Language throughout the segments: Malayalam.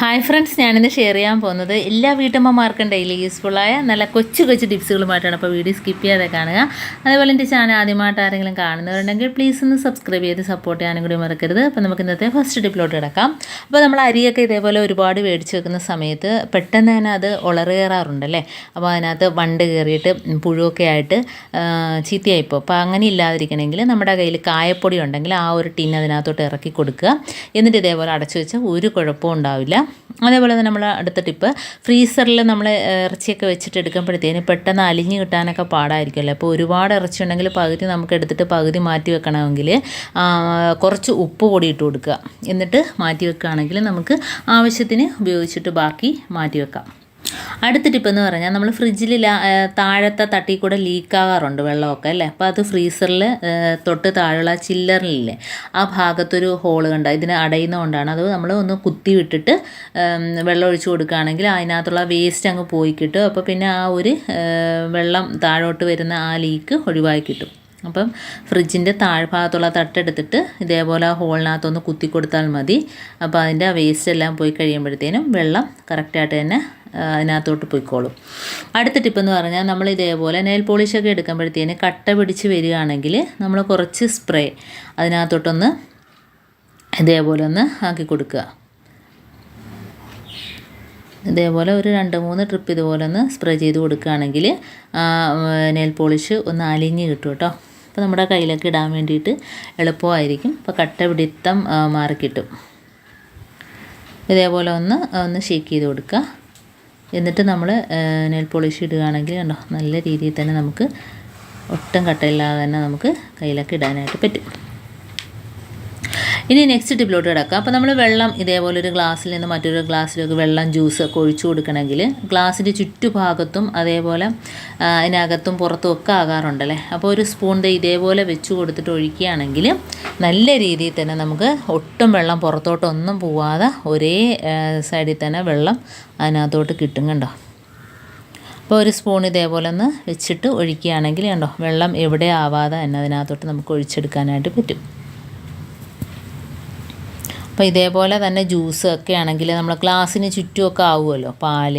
ഹായ് ഫ്രണ്ട്സ് ഞാനിന്ന് ഷെയർ ചെയ്യാൻ പോകുന്നത് എല്ലാ വീട്ടമ്മമാർക്കും ഡെയിലി യൂസ്ഫുള്ളായ നല്ല കൊച്ചു കൊച്ചു ടിപ്സുകളുമായിട്ടാണ് അപ്പോൾ വീഡിയോ സ്കിപ്പ് ചെയ്യാതെ കാണുക. അതേപോലെ എന്റെ ചാനൽ ആദ്യമായിട്ട് ആരെങ്കിലും കാണുന്നവരുണ്ടെങ്കിൽ പ്ലീസ് ഒന്ന് സബ്സ്ക്രൈബ് ചെയ്ത് സപ്പോർട്ട് ചെയ്യാനും കൂടി മറക്കരുത്. അപ്പോൾ നമുക്ക് ഇന്നത്തെ ഫസ്റ്റ് ടിപ്പിലോട്ട് കിടക്കാം. അപ്പോൾ നമ്മൾ അരിയൊക്കെ ഇതേപോലെ ഒരുപാട് മേടിച്ച് വെക്കുന്ന സമയത്ത് പെട്ടെന്ന് തന്നെ അത് ഉളറ് കയറാറുണ്ടല്ലേ അപ്പോൾ അതിനകത്ത് വണ്ട് കയറിയിട്ട് പുഴുവൊക്കെ ആയിട്ട് ചീത്തയായിപ്പോൾ അപ്പോൾ അങ്ങനെ ഇല്ലാതിരിക്കണമെങ്കിൽ നമ്മുടെ കയ്യിൽ കായപ്പൊടി ഉണ്ടെങ്കിൽ ആ ഒരു ടിൻ അതിനകത്തോട്ട് ഇറക്കി കൊടുക്കുക. എന്നിട്ട് ഇതേപോലെ അടച്ചു വെച്ചാൽ ഒരു കുഴപ്പവും ഉണ്ടാവില്ല. അതേപോലെ തന്നെ നമ്മൾ അടുത്ത ടിപ്പ് ഫ്രീസറിൽ നമ്മൾ ഇറച്ചിയൊക്കെ വെച്ചിട്ട് എടുക്കുമ്പോഴത്തേന് പെട്ടെന്ന് അലിഞ്ഞ് കിട്ടാനൊക്കെ പാടായിരിക്കുമല്ലോ? അപ്പോൾ ഒരുപാട് ഇറച്ചി ഉണ്ടെങ്കിൽ പകുതി നമുക്ക് എടുത്തിട്ട് പകുതി മാറ്റി വെക്കണമെങ്കിൽ കുറച്ച് ഉപ്പ് പൊടി ഇട്ട് കൊടുക്കുക. എന്നിട്ട് മാറ്റി വെക്കുകയാണെങ്കിൽ നമുക്ക് ആവശ്യത്തിന് ഉപയോഗിച്ചിട്ട് ബാക്കി മാറ്റി വെക്കാം. അടുത്ത ടിപ്പ് എന്ന് പറഞ്ഞാൽ നമ്മൾ ഫ്രിഡ്ജിൽ താഴത്തെ തട്ടി കൂടെ ലീക്കാകാറുണ്ട് വെള്ളമൊക്കെ അല്ലേ? അപ്പോൾ അത് ഫ്രീസറിൽ തൊട്ട് താഴെയുള്ള ചില്ലറിലില്ലേ? ആ ഭാഗത്തൊരു ഹോൾ കണ്ട ഇതിന് അടയുന്നതുകൊണ്ടാണ് അത് നമ്മൾ ഒന്ന് കുത്തി വിട്ടിട്ട് വെള്ളം ഒഴിച്ചു കൊടുക്കുകയാണെങ്കിൽ അതിനകത്തുള്ള വേസ്റ്റ് അങ്ങ് പോയി കിട്ടും. അപ്പോൾ പിന്നെ ആ ഒരു വെള്ളം താഴോട്ട് വരുന്ന ആ ലീക്ക് ഒഴിവായി കിട്ടും. അപ്പം ഫ്രിഡ്ജിന്റെ താഴ്ഭാഗത്തുള്ള തട്ടെടുത്തിട്ട് ഇതേപോലെ ഹോളിനകത്തൊന്ന് കുത്തി കൊടുത്താൽ മതി. അപ്പോൾ അതിന്റെ വേസ്റ്റ് എല്ലാം പോയി കഴിയുമ്പോഴത്തേനും വെള്ളം കറക്റ്റായിട്ട് തന്നെ അതിനകത്തോട്ട് പോയിക്കോളും. അടുത്ത ടിപ്പ് എന്ന് പറഞ്ഞാൽ നമ്മൾ ഇതേപോലെ നെയിൽ പോളിഷൊക്കെ എടുക്കുമ്പോഴത്തേന് കട്ട പിടിച്ച് വരികയാണെങ്കിൽ നമ്മൾ കുറച്ച് സ്പ്രേ അതിനകത്തോട്ടൊന്ന് ഇതേപോലെ ഒന്ന് ആക്കി കൊടുക്കുക. ഇതേപോലെ ഒരു രണ്ട് മൂന്ന് ട്രിപ്പ് ഇതുപോലെ ഒന്ന് സ്പ്രേ ചെയ്ത് കൊടുക്കുകയാണെങ്കിൽ നെയിൽ പോളിഷ് ഒന്ന് അലിഞ്ഞ് കിട്ടും കേട്ടോ. അപ്പോൾ നമ്മുടെ കയ്യിലൊക്കെ ഇടാൻ വേണ്ടിയിട്ട് എളുപ്പമായിരിക്കും. അപ്പോൾ കട്ട പിടിത്തം മാറിക്കിട്ടും. ഇതേപോലെ ഒന്ന് ഒന്ന് ഷേക്ക് ചെയ്ത് കൊടുക്കുക. എന്നിട്ട് നമ്മൾ നെയിൽ പോളിഷ് ഇടുകയാണെങ്കിൽ കണ്ടോ നല്ല രീതിയിൽ തന്നെ നമുക്ക് ഒട്ടും കട്ടയില്ലാതെ തന്നെ നമുക്ക് കയ്യിലൊക്കെ ഇടാനായിട്ട് പറ്റും. ഇനി നെക്സ്റ്റ് ടിപ്പിലോട്ട് കിടക്കാം. അപ്പോൾ നമ്മൾ വെള്ളം ഇതേപോലെ ഒരു ഗ്ലാസ്സിൽ നിന്ന് മറ്റൊരു ഗ്ലാസ്സിലേക്ക് വെള്ളം ജ്യൂസ് ഒക്കെ ഒഴിച്ചു കൊടുക്കണമെങ്കിൽ ഗ്ലാസ്സിന്റെ ചുറ്റുഭാഗത്തും അതേപോലെ അതിനകത്തും പുറത്തും ഒക്കെ ആകാറുണ്ടല്ലേ? അപ്പോൾ ഒരു സ്പൂൺ ഇതേപോലെ വെച്ച് കൊടുത്തിട്ട് ഒഴിക്കുകയാണെങ്കിൽ നല്ല രീതിയിൽ തന്നെ നമുക്ക് ഒട്ടും വെള്ളം പുറത്തോട്ടൊന്നും പോവാതെ ഒരേ സൈഡിൽ തന്നെ വെള്ളം അതിനകത്തോട്ട് കിട്ടും കണ്ടോ? അപ്പോൾ ഒരു സ്പൂൺ ഇതേപോലെ ഒന്ന് വെച്ചിട്ട് ഒഴിക്കുകയാണെങ്കിൽ കണ്ടോ? വെള്ളം എവിടെ ആവാതെ തന്നെ അതിനകത്തോട്ട് നമുക്ക് ഒഴിച്ചെടുക്കാനായിട്ട് പറ്റും. അപ്പോൾ ഇതേപോലെ തന്നെ ജ്യൂസ് ഒക്കെ ആണെങ്കിൽ നമ്മൾ ഗ്ലാസ്സിന് ചുറ്റുമൊക്കെ ആവുമല്ലോ പാൽ.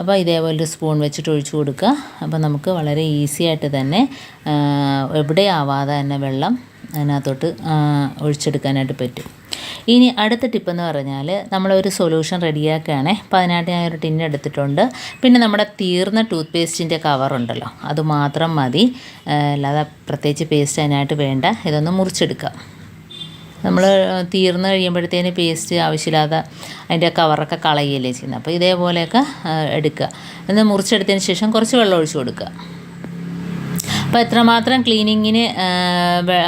അപ്പോൾ ഇതേപോലെ ഒരു സ്പൂൺ വെച്ചിട്ട് ഒഴിച്ചു കൊടുക്കുക. അപ്പോൾ നമുക്ക് വളരെ ഈസി ആയിട്ട് തന്നെ എവിടെയാവാതെ തന്നെ വെള്ളം അതിനകത്തോട്ട് ഒഴിച്ചെടുക്കാനായിട്ട് പറ്റും. ഇനി അടുത്ത ടിപ്പ് എന്ന് പറഞ്ഞാൽ നമ്മളൊരു സൊല്യൂഷൻ റെഡിയാക്കുകയാണേ അപ്പോൾ അതിനായിട്ട് ഞാൻ ഒരു ടിന്ന് എടുത്തിട്ടുണ്ട്. പിന്നെ നമ്മുടെ തീർന്ന ടൂത്ത് പേസ്റ്റിന്റെ കവറുണ്ടല്ലോ അത് മാത്രം മതി. അല്ലാതെ പ്രത്യേകിച്ച് പേസ്റ്റ് അതിനായിട്ട് വേണ്ട. ഇതൊന്ന് മുറിച്ചെടുക്കാം നമ്മൾ തീർന്നു കഴിയുമ്പോഴത്തേന് പേസ്റ്റ് ആവശ്യമില്ലാതെ അതിന്റെ കവറൊക്കെ കളയുകയല്ലേ ചെയ്യുന്നത്. അപ്പോൾ ഇതേപോലെയൊക്കെ എടുക്കുക. എന്നാൽ മുറിച്ചെടുത്തതിന് ശേഷം കുറച്ച് വെള്ളം ഒഴിച്ച് കൊടുക്കുക. അപ്പോൾ എത്രമാത്രം ക്ലീനിങ്ങിന്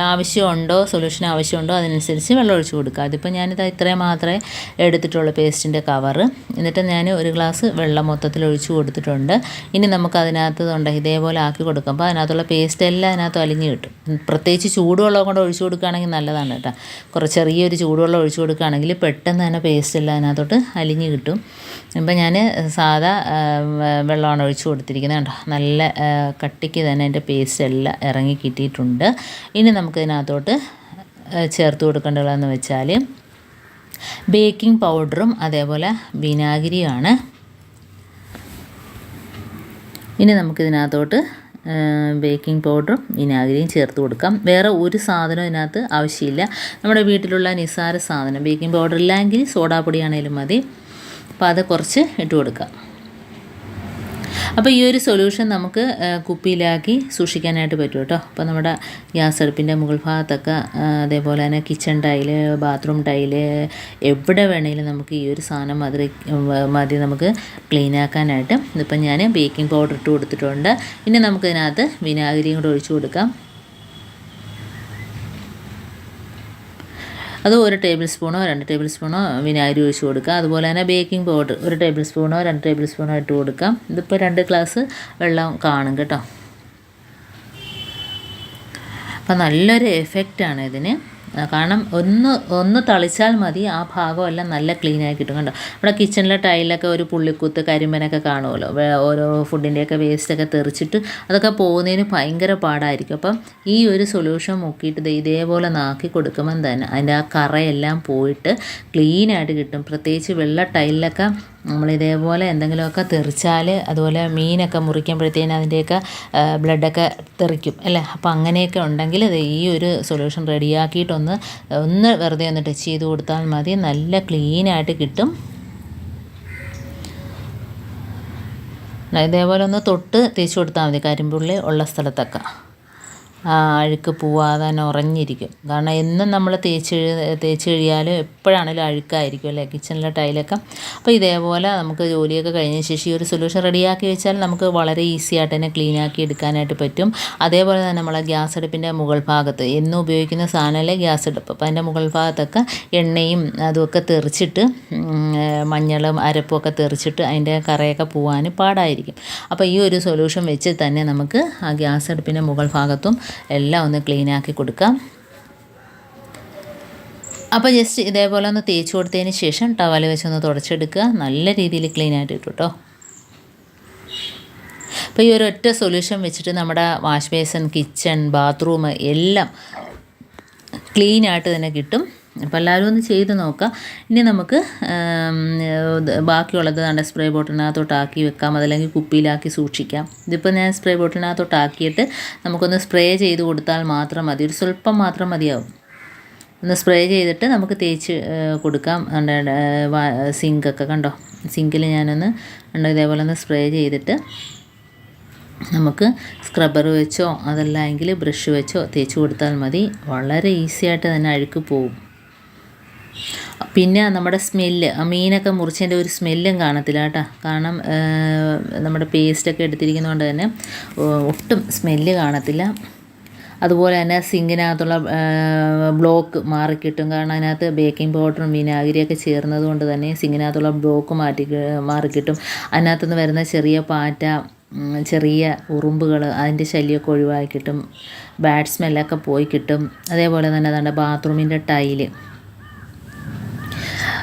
ആവശ്യമുണ്ടോ സൊല്യൂഷൻ ആവശ്യമുണ്ടോ അതിനനുസരിച്ച് വെള്ളം ഒഴിച്ച് കൊടുക്കുക. അതിപ്പോൾ ഞാനിത് ഇത്രയും മാത്രമേ എടുത്തിട്ടുള്ളൂ പേസ്റ്റിന്റെ കവർ എന്നിട്ട് ഞാൻ ഒരു ഗ്ലാസ് വെള്ളം മൊത്തത്തിൽ ഒഴിച്ച് കൊടുത്തിട്ടുണ്ട്. ഇനി നമുക്ക് അതിനകത്ത് ഉണ്ട് ഇതേപോലെ ആക്കി കൊടുക്കുമ്പോൾ അതിനകത്തുള്ള പേസ്റ്റ് എല്ലാം അതിനകത്ത് അലിഞ്ഞ് കിട്ടും. പ്രത്യേകിച്ച് ചൂടുവെള്ളം കൊണ്ട് ഒഴിച്ച് കൊടുക്കുകയാണെങ്കിൽ നല്ലതാണ് കേട്ടോ. കുറച്ച് ചെറിയൊരു ചൂടുവെള്ളം ഒഴിച്ച് കൊടുക്കുകയാണെങ്കിൽ പെട്ടെന്ന് തന്നെ പേസ്റ്റ് എല്ലാം അതിനകത്തോട്ട് അലിഞ്ഞ് കിട്ടും. ഇപ്പം ഞാൻ സാധാ വെള്ളമാണ് ഒഴിച്ച് കൊടുത്തിരിക്കുന്നത് കേട്ടോ. നല്ല കട്ടിക്ക് തന്നെ എന്റെ പേസ്റ്റ് എല്ലാം ഇറങ്ങി കിട്ടിയിട്ടുണ്ട്. ഇനി നമുക്കിതിനകത്തോട്ട് ചേർത്ത് കൊടുക്കേണ്ടതെന്ന് വെച്ചാൽ ബേക്കിംഗ് പൗഡറും അതേപോലെ വിനാഗിരിയുമാണ്. ഇനി നമുക്കിതിനകത്തോട്ട് ബേക്കിംഗ് പൗഡറും വിനാഗിരിയും ചേർത്ത് കൊടുക്കാം. വേറെ ഒരു സാധനവും ഇതിനകത്ത് ആവശ്യമില്ല. നമ്മുടെ വീട്ടിലുള്ള നിസ്സാര സാധനം ബേക്കിംഗ് പൗഡർ ഇല്ലെങ്കിൽ സോഡാപ്പൊടിയാണേലും മതി. അപ്പോൾ അത് കുറച്ച് ഇട്ട് കൊടുക്കാം. അപ്പോൾ ഈ ഒരു സൊല്യൂഷൻ നമുക്ക് കുപ്പിയിലാക്കി സൂക്ഷിക്കാനായിട്ട് പറ്റും കേട്ടോ അപ്പോൾ നമ്മുടെ ഗ്യാസ് അടുപ്പിന്റെ മുകൾ ഭാഗത്തൊക്കെ അതേപോലെ തന്നെ കിച്ചൺ ടൈൽ ബാത്റൂം ടൈൽ എവിടെ വേണമെങ്കിലും നമുക്ക് ഈ ഒരു സാധനം മതി മതി നമുക്ക് ക്ലീൻ ആക്കാനായിട്ട്. ഇതിപ്പോൾ ഞാൻ ബേക്കിംഗ് പൗഡർ ഇട്ട് കൊടുത്തിട്ടുണ്ട്. ഇനി നമുക്കിതിനകത്ത് വിനാഗിരിയും കൂടെ ഒഴിച്ചു കൊടുക്കാം. അത് ഒരു ടേബിൾ സ്പൂണോ രണ്ട് ടേബിൾ സ്പൂണോ വിനാഗിരി ഒഴിച്ച് കൊടുക്കുക. അതുപോലെ തന്നെ ബേക്കിംഗ് പൗഡർ ഒരു ടേബിൾ സ്പൂണോ രണ്ട് ടേബിൾ സ്പൂണോ ഇട്ട് കൊടുക്കാം ഇതിപ്പോൾ രണ്ട് ഗ്ലാസ് വെള്ളം കാണും കേട്ടോ. അപ്പം നല്ലൊരു എഫക്റ്റാണ് ഇതിന്. കാരണം ഒന്ന് ഒന്ന് തളിച്ചാൽ മതി ആ ഭാഗമെല്ലാം നല്ല ക്ലീനായി കിട്ടും കണ്ടോ? നമ്മുടെ കിച്ചണിലെ ടൈലൊക്കെ ഒരു പുള്ളിക്കുത്ത് കരിമ്പനൊക്കെ കാണുമല്ലോ? ഓരോ ഫുഡിന്റെയൊക്കെ വേസ്റ്റൊക്കെ തെറിച്ചിട്ട് അതൊക്കെ പോകുന്നതിന് ഭയങ്കര പാടായിരിക്കും. അപ്പം ഈ ഒരു സൊല്യൂഷൻ മുക്കിയിട്ട് ഇതേപോലെ നാക്കി കൊടുക്കുമ്പം തന്നെ അതിന്റെ ആ കറയെല്ലാം പോയിട്ട് ക്ലീനായിട്ട് കിട്ടും. പ്രത്യേകിച്ച് വെള്ള ടൈലിലൊക്കെ നമ്മൾ ഇതേപോലെ എന്തെങ്കിലുമൊക്കെ തെറിച്ചാൽ അതുപോലെ മീനൊക്കെ മുറിക്കുമ്പോഴത്തേനും അതിന്റെയൊക്കെ ബ്ലഡൊക്കെ തെറിക്കും അല്ലേ? അപ്പോൾ അങ്ങനെയൊക്കെ ഉണ്ടെങ്കിൽ ഈ ഒരു സൊല്യൂഷൻ റെഡിയാക്കിയിട്ടൊന്ന് ഒന്ന് വെറുതെ ഒന്ന് ടച്ച് ചെയ്ത് കൊടുത്താൽ മതി. നല്ല ക്ലീനായിട്ട് കിട്ടും. ഇതേപോലെ ഒന്ന് തൊട്ട് തേച്ച് കൊടുത്താൽ മതി കരിമ്പുള്ളി ഉള്ള സ്ഥലത്തൊക്കെ. ആ അഴുക്ക് പോവാതെ തന്നെ ഉറഞ്ഞിരിക്കും. കാരണം എന്നും നമ്മൾ തേച്ച് തേച്ച് കഴിയാലും എപ്പോഴാണെങ്കിലും അഴുക്കായിരിക്കും അല്ലേ? കിച്ചണിലെ ടൈലൊക്കെ. അപ്പോൾ ഇതേപോലെ നമുക്ക് ജോലിയൊക്കെ കഴിഞ്ഞ ശേഷം ഈ ഒരു സൊല്യൂഷൻ റെഡിയാക്കി വെച്ചാൽ നമുക്ക് വളരെ ഈസി ആയിട്ട് തന്നെ ക്ലീൻ ആക്കി എടുക്കാനായിട്ട് പറ്റും. അതേപോലെ തന്നെ നമ്മളെ ഗ്യാസ് അടുപ്പിന്റെ മുകൾ ഭാഗത്ത് എന്നും ഉപയോഗിക്കുന്ന സാധനമല്ലേ? ഗ്യാസ് അടുപ്പ്. അപ്പോൾ അതിന്റെ മുകൾ ഭാഗത്തൊക്കെ എണ്ണയും അതുമൊക്കെ തെറിച്ചിട്ട് മഞ്ഞളും അരപ്പും ഒക്കെ തെറിച്ചിട്ട് അതിന്റെ കറയൊക്കെ പോകാൻ പാടായിരിക്കും. അപ്പോൾ ഈ ഒരു സൊല്യൂഷൻ വെച്ച് തന്നെ നമുക്ക് ആ ഗ്യാസ് അടുപ്പിന്റെ മുകൾ ഭാഗത്തും എല്ലാം ഒന്ന് ക്ലീൻ ആക്കി കൊടുക്കാം. അപ്പോൾ ജസ്റ്റ് ഇതേപോലെ ഒന്ന് തേച്ച് കൊടുത്തതിന് ശേഷം ടവൽ വെച്ചൊന്ന് തുടച്ചെടുക്കുക. നല്ല രീതിയിൽ ക്ലീൻ ആയിട്ട് കിട്ടും കേട്ടോ അപ്പോൾ ഈ ഒരു ഒറ്റ സൊല്യൂഷൻ വെച്ചിട്ട് നമ്മുടെ വാഷ് ബേസൺ കിച്ചൺ ബാത്റൂം എല്ലാം ക്ലീനായിട്ട് തന്നെ കിട്ടും. അപ്പോൾ എല്ലാവരും ഒന്ന് ചെയ്ത് നോക്കാം. ഇനി നമുക്ക് ബാക്കിയുള്ളത് നമ്മുടെ സ്പ്രേ ബോട്ടിലിനകത്തോട്ട് ആക്കി വെക്കാം. അതല്ലെങ്കിൽ കുപ്പിയിലാക്കി സൂക്ഷിക്കാം. ഇതിപ്പോൾ ഞാൻ സ്പ്രേ ബോട്ടിലിനകത്തോട്ട് ആക്കിയിട്ട് നമുക്കൊന്ന് സ്പ്രേ ചെയ്ത് കൊടുത്താൽ മാത്രം മതി. ഒരു സ്വല്പം മാത്രം മതിയാവും. ഒന്ന് സ്പ്രേ ചെയ്തിട്ട് നമുക്ക് തേച്ച് കൊടുക്കാം. സിങ്കൊക്കെ കണ്ടോ? സിങ്കിൽ ഞാനൊന്ന് കണ്ടോ? ഇതേപോലെ ഒന്ന് സ്പ്രേ ചെയ്തിട്ട് നമുക്ക് സ്ക്രബ്ബർ വെച്ചോ അതല്ല എങ്കിൽ ബ്രഷ് വെച്ചോ തേച്ച് കൊടുത്താൽ മതി. വളരെ ഈസി ആയിട്ട് തന്നെ അഴുക്ക് പോവും. പിന്നെ നമ്മുടെ സ്മെല്ല് മീനൊക്കെ മുറിച്ചതിന്റെ ഒരു സ്മെല്ലും കാണത്തില്ല കേട്ടോ. കാരണം നമ്മുടെ പേസ്റ്റൊക്കെ എടുത്തിരിക്കുന്നതുകൊണ്ട് തന്നെ ഒട്ടും സ്മെല്ല് കാണത്തില്ല. അതുപോലെ തന്നെ സിങ്കിനകത്തുള്ള ബ്ലോക്ക് മാറിക്കിട്ടും. കാരണം അതിനകത്ത് ബേക്കിംഗ് പൗഡറും വിനാഗിരിയൊക്കെ ചേർന്നത് കൊണ്ട് തന്നെ സിങ്കിനകത്തുള്ള ബ്ലോക്ക് മാറ്റി മാറിക്കിട്ടും. അതിനകത്തുനിന്ന് വരുന്ന ചെറിയ പാറ്റ ചെറിയ ഉറുമ്പുകൾ അതിന്റെ ശല്യമൊക്കെ ഒഴിവാക്കിയിട്ടും ബാഡ് സ്മെല്ലൊക്കെ പോയി കിട്ടും. അതേപോലെ തന്നെ അതാണ് ബാത്റൂമിന്റെ ടൈൽ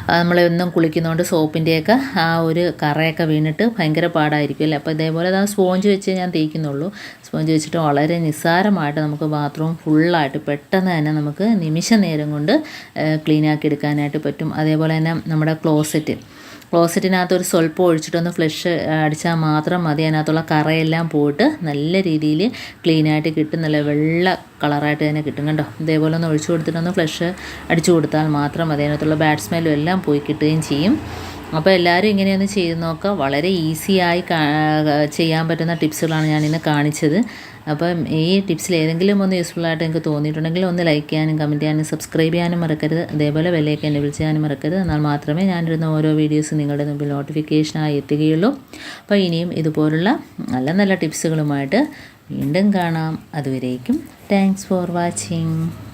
നമ്മൾ എന്നും കുളിക്കുന്നതുകൊണ്ട് സോപ്പിന്റെയൊക്കെ ആ ഒരു കറയൊക്കെ വീണിട്ട് ഭയങ്കര പാടായിരിക്കും അല്ലേ? അപ്പോൾ ഇതേപോലെ ആ സ്പോഞ്ച് വെച്ച് ഞാൻ തേക്കുന്നുള്ളൂ. സ്പോഞ്ച് വെച്ചിട്ട് വളരെ നിസ്സാരമായിട്ട് നമുക്ക് ബാത്റൂം ഫുള്ളായിട്ട് പെട്ടെന്ന് തന്നെ നമുക്ക് നിമിഷ നേരം കൊണ്ട് ക്ലീനാക്കി എടുക്കാനായിട്ട് പറ്റും. അതേപോലെ തന്നെ നമ്മുടെ ക്ലോസറ്റ്. ക്ലോസറ്റിനകത്ത് ഒരു സ്വല്പം ഒഴിച്ചിട്ടൊന്ന് ഫ്ലഷ് അടിച്ചാൽ മാത്രം മതി. അതിനകത്തുള്ള കറയെല്ലാം പോയിട്ട് നല്ല രീതിയിൽ ക്ലീനായിട്ട് കിട്ടും. നല്ല വെള്ള കളറായിട്ട് തന്നെ കിട്ടും കണ്ടോ? ഇതേപോലെ ഒന്ന് ഒഴിച്ചു കൊടുത്തിട്ടൊന്ന് ഫ്ലഷ് അടിച്ചു കൊടുത്താൽ മാത്രം മതി. അതിനകത്തുള്ള ബാഡ് സ്മെല്ലും എല്ലാം പോയി കിട്ടുകയും ചെയ്യും. അപ്പോൾ എല്ലാവരും ഇങ്ങനെയൊന്ന് ചെയ്ത് നോക്കുക. വളരെ ഈസിയായി ചെയ്യാൻ പറ്റുന്ന ടിപ്സുകളാണ് ഞാനിന്ന് കാണിച്ചത്. അപ്പം ഈ ടിപ്സിൽ ഏതെങ്കിലും ഒന്ന് യൂസ്ഫുൾ ആയിട്ട് നിങ്ങൾക്ക് തോന്നിയിട്ടുണ്ടെങ്കിൽ ഒന്ന് ലൈക്ക് ചെയ്യാനും കമന്റ് ചെയ്യാനും സബ്സ്ക്രൈബ് ചെയ്യാനും മറക്കരുത്. അതേപോലെ വിലയൊക്കെ എന്നെ വിളിച്ച് ചെയ്യാനും മറക്കരുത്. എന്നാൽ മാത്രമേ ഞാനിടുന്ന ഓരോ വീഡിയോസ് നിങ്ങളുടെ മുമ്പിൽ നോട്ടിഫിക്കേഷനായി എത്തുകയുള്ളൂ. അപ്പോൾ ഇനിയും ഇതുപോലുള്ള നല്ല നല്ല ടിപ്സുകളുമായിട്ട് വീണ്ടും കാണാം. അതുവരേക്കും താങ്ക്സ് ഫോർ വാച്ചിങ്